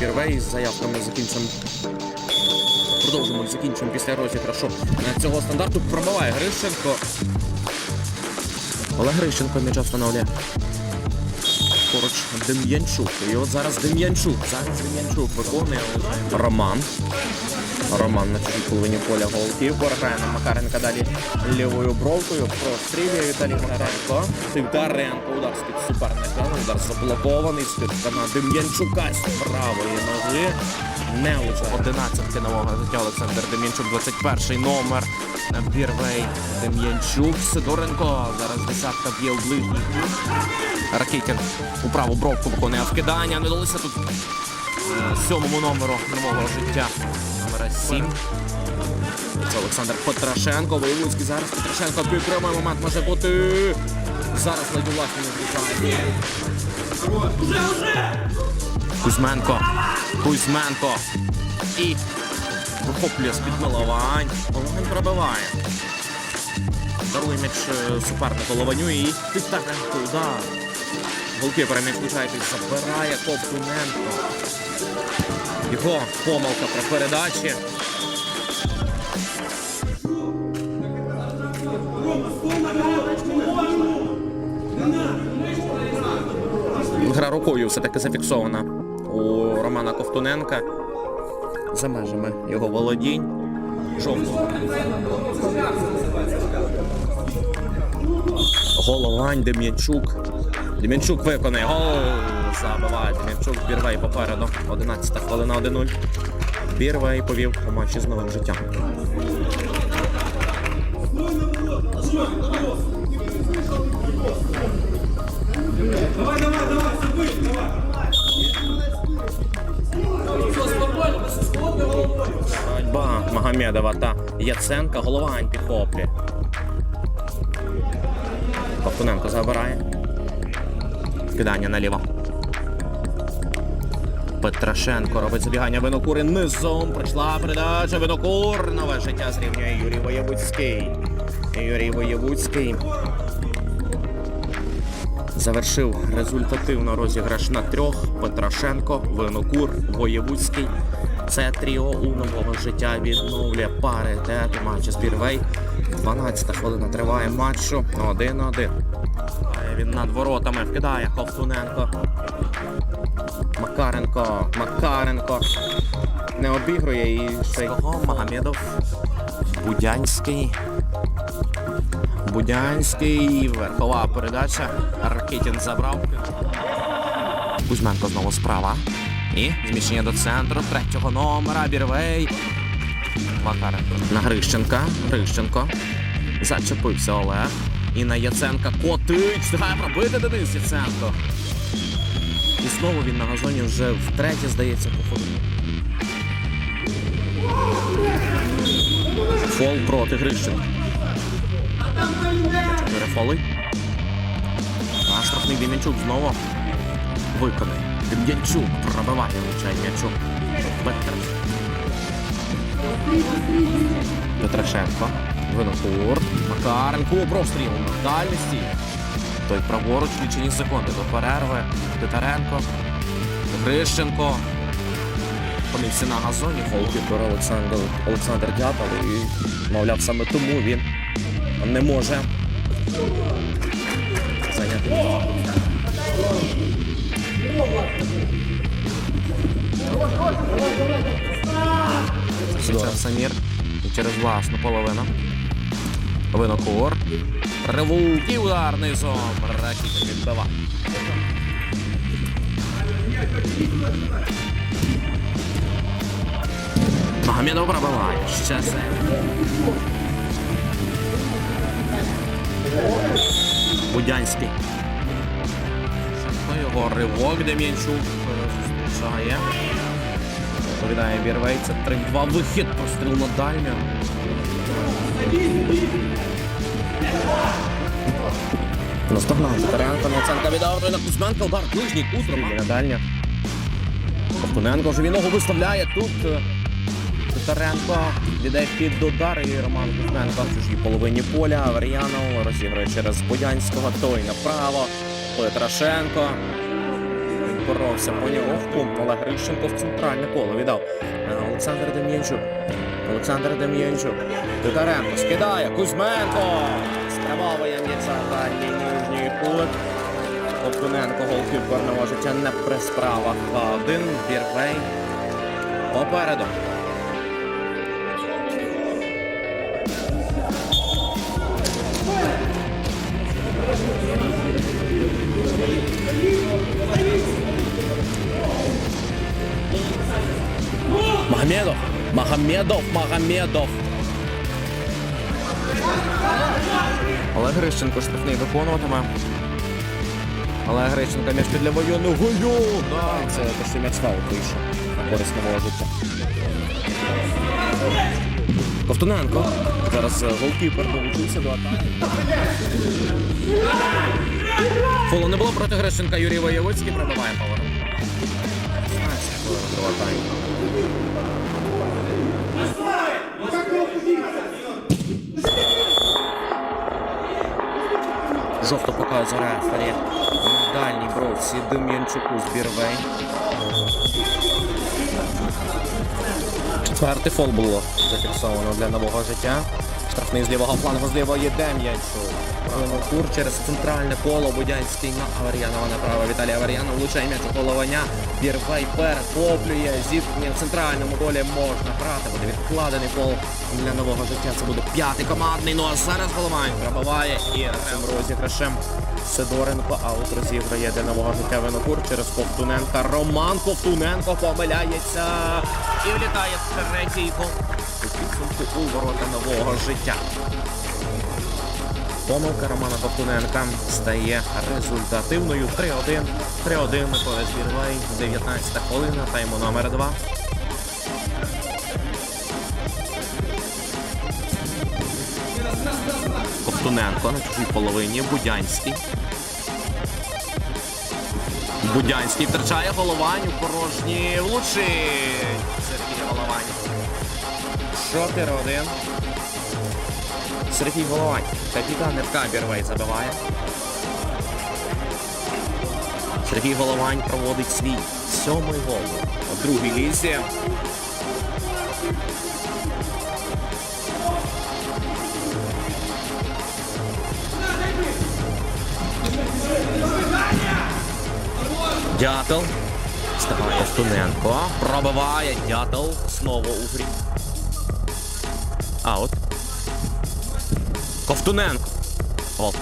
Бірвей з заявками закінчимо. Продовжимо закінчимо після розіграшу е, цього стандарту. Пробиває Грищенко. Олег Грищенко м'яча встановлює. Поруч Дем'янчук. І от зараз Дем'янчук. Зараз Дем'янчук виконує Роман. Роман на чужій половині поля голкіпер. Грає на Макаренка далі лівою бровкою. Прострілює Віталій Макаренко. Тивдаренко. Удар з-під суперника. Удар заблокований. На Дем'янчука з правої ноги. Не влучає. 11 нового життя Олександр Дем'янчук, 21-й номер. Бірвей Дем'янчук. Сидоренко. Зараз десятка б'є у ближній. Ракетін у праву бровку виконує вкидання. Не вдалося тут е, сьомому номеру нового життя. Номера 7. Це Олександр Петрашенко. Воєвудський зараз Петрашенко підтримує момент може бути. Зараз ледь власне не влітає. Кузьменко. Кузьменко. І вихоплює з-під Миловань. Головань пробиває. Дарує м'яч е, супернику Лованю і Титаренко удар. Голкіпер м'яч включається, забирає Ковтуненко. Його помилка при передачі. Гра рукою все-таки зафіксована у Романа Ковтуненка. За межами його володінь. Жовтого. Головань, Дем'янчук. Дем'янчук виконає. Гол! Забиває Дем'янчук. Бірвей попереду. 11 хвилина 1-0. Бірвей повів у матчі з новим життям. Боротьба Магомедова та Яценка. Головань підхоплює. Ковтуненко забирає. Кидання наліво. Петрашенко робить забігання Винокури низом. Прийшла передача Винокур. Нове життя зрівнює Юрій Воєвудський. Юрій Воєвудський завершив результативно розіграш на трьох. Петрашенко, Винокур, Воєвудський. Це тріо у нового життя відновлює паритет у матчі з Бірвей. 12 хвилина триває матчу. 1-1. Він над воротами вкидає Ковтуненко. Макаренко. Макаренко. Не обігрує і цей Кого Магомедов. Будянський. Будянський. Верхова передача. Ракетін забрав. Кузьменко знову справа. І зміщення до центру третього номера. Бірвей. Макаренко. На Грищенка. Грищенко. Зачепився Олег. І на Яценка котить. Встигає пробити Денис Яценко. І знову він на газоні вже втретє, здається, походу. Фол проти Грищенка. Чотири фоли. Штрафний Дем'янчук знову виконає. Дем'янчук пробиває влучає. Петр. Петрашенко. Винокур. Макаренко. Простріл на дальності. Той праворуч лічені секунди до перерви. Титаренко. Грищенко. Опинився на газоні. Голкіпер Олександр, Олександр Дятел. І, мовляв, саме тому він не може зайняти. Зараз Самір. І через власну половину. Винокур. Ревук і удар низом. Ракітин відбива. Магомедов пробиває. Ще це. Будянський. Його ривок Дем'янчук е, зустрічає. Відповідає Бірвей. Це 3-2 вихід. Постріл на дальню. Наздогнав Титаренко, Наценка віддав на Кузьменка, удар ближній кут, на дальня. Ковтуненко вже він ногу виставляє тут. е, Титаренко віддає під удар і Роман Кузьменко в чужій половині поля. Авер'янов розігрує через Будянського, той направо. Петрашенко. Боровся по нього в пункт, але Грищенко в центральне коло віддав. Е, Олександр Дем'янчук. Олександр Дем'янчук. Титаренко скидає. Кузьменко. М'яча в дальній нижній кут. Ковтуненко голкіпер не життя не при справах. 2-1. Бірвей. Попереду. Магомедов. Магомедов. Магомедов. Олег Грищенко штрафний виконуватиме. Олег Грищенко м'яч під лівою ногою. Це те, м'яч фаул вийшов. На користь нового життя. Ковтуненко. Зараз е, голкіпер долучився до атаки. Фолу не було проти Грищенка. Юрій Воєвицький пробиває поворот. 16 хвилин до атаки. Жовто показує рефері дальній бровці Дем'янчуку з Бірвей. Четвертий фол було зафіксовано для нового життя. Штрафний з лівого флангу з лівої Дем'янчук. Винокур через центральне коло Будянський на Авер'янова направо. Віталій Авер'янов влучає м'яч у головання. Бірвей перехоплює. Зіткнення в центральному колі можна брати. Буде відкладений фол для нового життя. Це буде п'ятий командний. Ну а зараз Головань пробиває і цим розіграшем Сидоренко аут розіграє для нового життя Винокур через Ковтуненка. Роман Ковтуненко помиляється і влітає третій гол у підсумку у ворота нового життя. Помилка Романа Ковтуненка стає результативною 3-1. 3-1 Микола Збірвей, 19 хвилина, тайму номер 2. Ковтуненко на чужій половині. Будянський. Будянський втрачає головань у порожні влучить. Сергій Головань. 4-1. Сергій Головань. Капітан ФК Бірвей забиває. Сергій Головань проводить свій сьомий гол у другій лізі. Дятел. Встигає Стуненко. Пробиває Дятел. Знову у грі. Аут. Ковтуненко. Гол.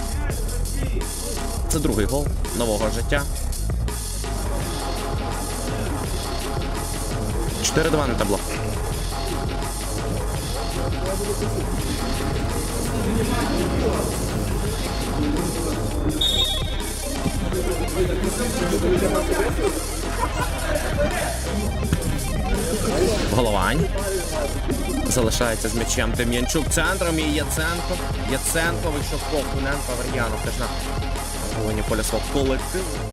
Це другий гол нового життя. 4-2 на табло. Головань. Залишається з м'ячем Дем'янчук центром і Яценко. Яценко вийшов Ковтуненко, Вер'янов теж на поля свого колективу.